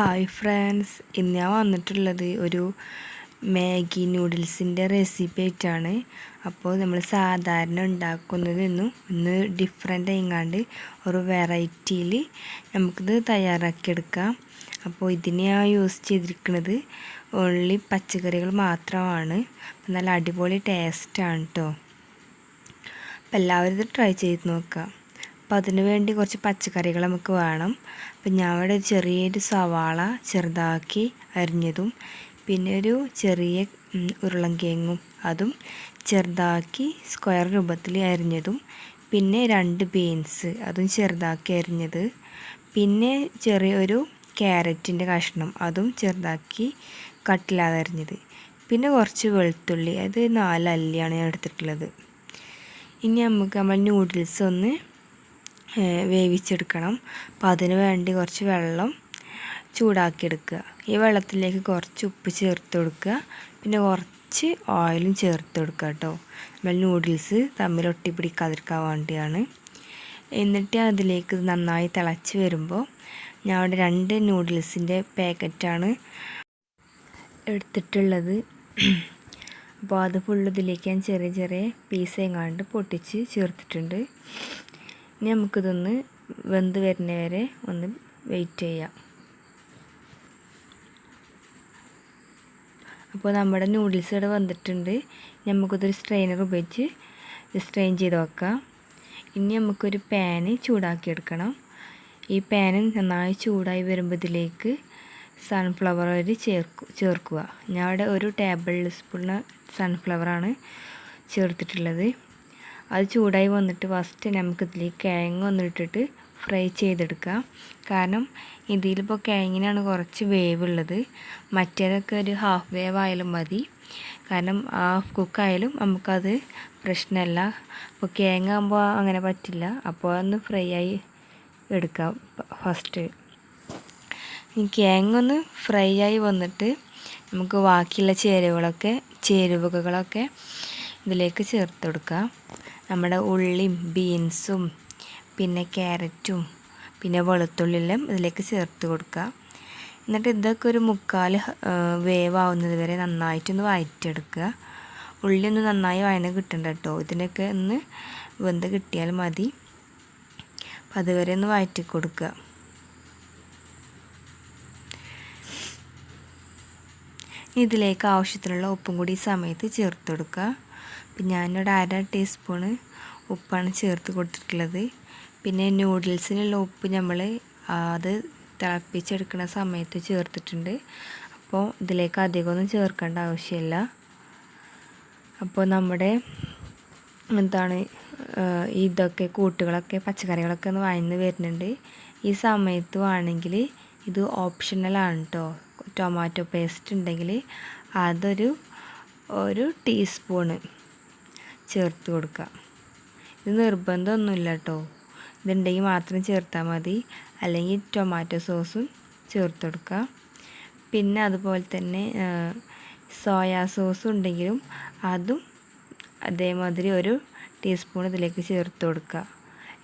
Hi friends ഇന്ന് ഞാൻ വന്നിട്ടുള്ളത് ഒരു മാഗി നൂഡിൽസിന്റെ റെസിപ്പി ആയിട്ടാണ്. അപ്പോൾ നമ്മൾ സാധാരണ ഉണ്ടാക്കുന്നതിൽ നിന്നും ഒന്ന് ഡിഫറെന്റ് ആയിങ്ങാണ്ട് ഒരു വെറൈറ്റിയിൽ നമുക്കിത് തയ്യാറാക്കിയെടുക്കാം. അപ്പോൾ ഇതിന് ഞാൻ യൂസ് ചെയ്തിരിക്കുന്നത് ഓൺലി പച്ചക്കറികൾ മാത്രമാണ്. നല്ല അടിപൊളി ടേസ്റ്റാണ് കേട്ടോ അപ്പോൾ എല്ലാവരും ഇത് ട്രൈ ചെയ്ത് നോക്കാം. അപ്പം അതിന് വേണ്ടി കുറച്ച് പച്ചക്കറികൾ നമുക്ക് വേണം. അപ്പം ഞാൻ ഇവിടെ ചെറിയൊരു സവാള ചെറുതാക്കി അരിഞ്ഞതും പിന്നെ ഒരു ചെറിയ ഉരുളൻകിഴങ്ങും അതും ചെറുതാക്കി സ്ക്വയർ രൂപത്തിൽ അരിഞ്ഞതും പിന്നെ രണ്ട് ബീൻസ് അതും ചെറുതാക്കി അരിഞ്ഞത് പിന്നെ ചെറിയൊരു ക്യാരറ്റിന്റെ കഷ്ണം അതും ചെറുതാക്കി കട്ടിലാതെ അരിഞ്ഞത് പിന്നെ കുറച്ച് വെളുത്തുള്ളി അത് നാലല്ലിയാണ് ഞാൻ എടുത്തിട്ടുള്ളത്. ഇനി നമുക്ക് നമ്മൾ നൂഡിൽസ് ഒന്ന് വേവിച്ചെടുക്കണം. അപ്പം അതിന് വേണ്ടി കുറച്ച് വെള്ളം ചൂടാക്കിയെടുക്കുക. ഈ വെള്ളത്തിലേക്ക് കുറച്ച് ഉപ്പ് ചേർത്ത് കൊടുക്കുക. പിന്നെ കുറച്ച് ഓയിലും ചേർത്ത് കൊടുക്കുക കേട്ടോ. നമ്മൾ നൂഡിൽസ് തമ്മിൽ ഒട്ടിപ്പിടിക്കാതിരിക്കാൻ വേണ്ടിയാണ്. എന്നിട്ട് അതിലേക്ക് നന്നായി തിളച്ച് വരുമ്പോൾ ഞാൻ അവിടെ രണ്ട് നൂഡിൽസിന്റെ പാക്കറ്റാണ് എടുത്തിട്ടുള്ളത്. അപ്പോൾ അത് ഫുള്ള് ഇതിലേക്ക് ഞാൻ ചെറിയ ചെറിയ പീസ് എങ്ങാണ്ട് പൊട്ടിച്ച് ചേർത്തിട്ടുണ്ട്. ഇനി നമുക്കിതൊന്ന് വെന്ത് വരുന്ന വരെ ഒന്ന് വെയിറ്റ് ചെയ്യാം. അപ്പോൾ നമ്മുടെ നൂഡിൽസ് ഇവിടെ വന്നിട്ടുണ്ട്. നമുക്കിതൊരു സ്ട്രെയിനർ ഉപയോഗിച്ച് സ്ട്രെയിൻ ചെയ്ത് വെക്കാം. ഇനി നമുക്കൊരു പാന് ചൂടാക്കിയെടുക്കണം ഈ പാന് നന്നായി ചൂടായി വരുമ്പോൾ ഇതിലേക്ക് സൺഫ്ലവർ ഓയിൽ ചേർക്കു ചേർക്കുക. ഞാൻ ഒരു ടേബിൾ സ്പൂണ് സൺഫ്ലവറാണ് ചേർത്തിട്ടുള്ളത്. അത് ചൂടായി വന്നിട്ട് ഫസ്റ്റ് നമുക്ക് ഇതിൽ കിഴങ്ങ് ഒന്നിട്ടിട്ട് ഫ്രൈ ചെയ്തെടുക്കാം. കാരണം ഇതിലിപ്പോൾ കിഴങ്ങിനാണ് കുറച്ച് വേവ് ഉള്ളത് മറ്റേതൊക്കെ ഒരു ഹാഫ് വേവ് ആയാലും മതി. കാരണം ഹാഫ് കുക്കായാലും നമുക്കത് പ്രശ്നമല്ല. അപ്പോൾ കിഴങ്ങാകുമ്പോൾ അങ്ങനെ പറ്റില്ല. അപ്പോൾ ഒന്ന് ഫ്രൈ ആയി എടുക്കാം ഫസ്റ്റ് ഈ കിഴങ്ങൊന്ന് ഫ്രൈ ആയി വന്നിട്ട് നമുക്ക് ബാക്കിയുള്ള ചേരുവകളൊക്കെ ചേരുവകളൊക്കെ ഇതിലേക്ക് ചേർത്ത് കൊടുക്കുക. നമ്മുടെ ഉള്ളിയും ബീൻസും പിന്നെ ക്യാരറ്റും പിന്നെ വെളുത്തുള്ളിയെല്ലാം ഇതിലേക്ക് ചേർത്ത് കൊടുക്കുക. എന്നിട്ട് ഇതൊക്കെ ഒരു മുക്കാൽ വേവാവുന്നത് വരെ നന്നായിട്ടൊന്ന് വഴറ്റെടുക്കുക ഉള്ളി ഒന്ന് നന്നായി വഴന്ന് കിട്ടണ്ട കേട്ടോ. ഇതിനൊക്കെ ഒന്ന് വെന്ത് കിട്ടിയാൽ മതി. അപ്പം അതുവരെ ഒന്ന് വഴറ്റി കൊടുക്കുക. ഇതിലേക്ക് ആവശ്യത്തിനുള്ള ഉപ്പും കൂടി ഈ സമയത്ത് ചേർത്ത് കൊടുക്കുക. അപ്പം ഞാനിവിടെ അര ടീസ്പൂണ് ഉപ്പാണ് ചേർത്ത് കൊടുത്തിട്ടുള്ളത്. പിന്നെ നൂഡിൽസിനുള്ള ഉപ്പ് നമ്മൾ അത് തിളപ്പിച്ചെടുക്കുന്ന സമയത്ത് ചേർത്തിട്ടുണ്ട്. അപ്പോൾ ഇതിലേക്ക് അധികമൊന്നും ചേർക്കേണ്ട ആവശ്യമില്ല. അപ്പോൾ നമ്മുടെ എന്താണ് ഇതൊക്കെ കൂട്ടുകളൊക്കെ പച്ചക്കറികളൊക്കെ ഒന്ന് വഴന്ന് വരുന്നുണ്ട്. ഈ സമയത്ത് വേണമെങ്കിൽ ഇത് ഓപ്ഷണലാണ് കേട്ടോ ടൊമാറ്റോ പേസ്റ്റ് ഉണ്ടെങ്കിൽ അതൊരു ഒരു ടീസ്പൂണ് ചേർത്ത് കൊടുക്കുക. ഇത് നിർബന്ധമൊന്നുമില്ല കേട്ടോ ഇതുണ്ടെങ്കിൽ മാത്രം ചേർത്താൽ മതി. അല്ലെങ്കിൽ ടൊമാറ്റോ സോസും ചേർത്ത് കൊടുക്കുക. പിന്നെ അതുപോലെ തന്നെ സോയാ സോസ് ഉണ്ടെങ്കിലും അതും അതേമാതിരി ഒരു ടീസ്പൂൺ ഇതിലേക്ക് ചേർത്ത് കൊടുക്കുക.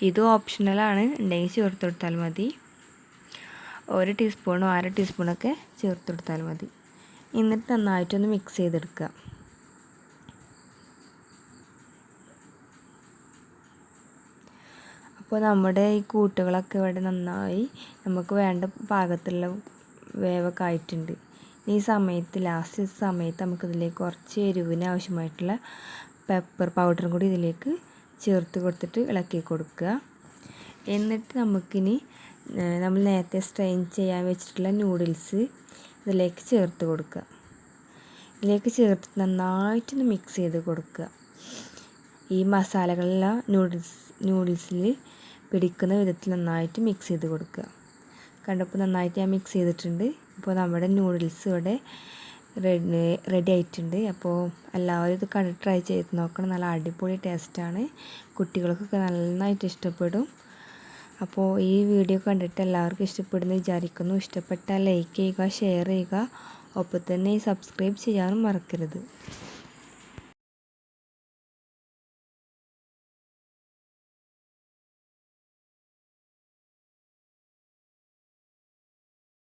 ഇത് ഓപ്ഷണലാണ് ഉണ്ടെങ്കിൽ ചേർത്ത് കൊടുത്താൽ മതി. ഒരു ടീസ്പൂണോ അര ടീസ്പൂണൊക്കെ ചേർത്ത് കൊടുത്താൽ മതി. എന്നിട്ട് നന്നായിട്ടൊന്ന് മിക്സ് ചെയ്തെടുക്കുക. അപ്പോൾ നമ്മുടെ ഈ കൂട്ടുകളൊക്കെ ഇവിടെ നന്നായി നമുക്ക് വേണ്ട പാകത്തിലുള്ള വേവൊക്കെ ആയിട്ടുണ്ട്. ഈ സമയത്ത് ലാസ്റ്റ് സമയത്ത് നമുക്കിതിലേക്ക് കുറച്ച് എരിവിന് ആവശ്യമായിട്ടുള്ള പെപ്പർ പൗഡറും കൂടി ഇതിലേക്ക് ചേർത്ത് കൊടുത്തിട്ട് ഇളക്കി കൊടുക്കുക. എന്നിട്ട് നമുക്കിനി നമ്മൾ നേരത്തെ സ്ട്രെയിൻ ചെയ്യാൻ വെച്ചിട്ടുള്ള നൂഡിൽസ് ഇതിലേക്ക് ചേർത്ത് കൊടുക്കുക. ഇതിലേക്ക് ചേർത്ത് നന്നായിട്ടൊന്ന് മിക്സ് ചെയ്ത് കൊടുക്കുക. ഈ മസാലകളെല്ലാം നൂഡിൽസ് നൂഡിൽസിൽ പിടിക്കുന്ന വിധത്തിൽ നന്നായിട്ട് മിക്സ് ചെയ്ത് കൊടുക്കുക. കണ്ടപ്പോൾ നന്നായിട്ട് ഞാൻ മിക്സ് ചെയ്തിട്ടുണ്ട്. ഇപ്പോൾ നമ്മുടെ നൂഡിൽസ് ഇവിടെ റെഡി റെഡി ആയിട്ടുണ്ട്. അപ്പോൾ എല്ലാവരും ഇത് കണ്ട് ട്രൈ ചെയ്ത് നോക്കണം. നല്ല അടിപൊളി ടേസ്റ്റാണ് കുട്ടികൾക്കൊക്കെ നന്നായിട്ട് ഇഷ്ടപ്പെടും. അപ്പോൾ ഈ വീഡിയോ കണ്ടിട്ട് എല്ലാവർക്കും ഇഷ്ടപ്പെടുന്നു വിചാരിക്കുന്നു. ഇഷ്ടപ്പെട്ടാൽ ലൈക്ക് ചെയ്യുക ഷെയർ ചെയ്യുക. ഒപ്പം തന്നെ സബ്സ്ക്രൈബ് ചെയ്യാനും മറക്കരുത്.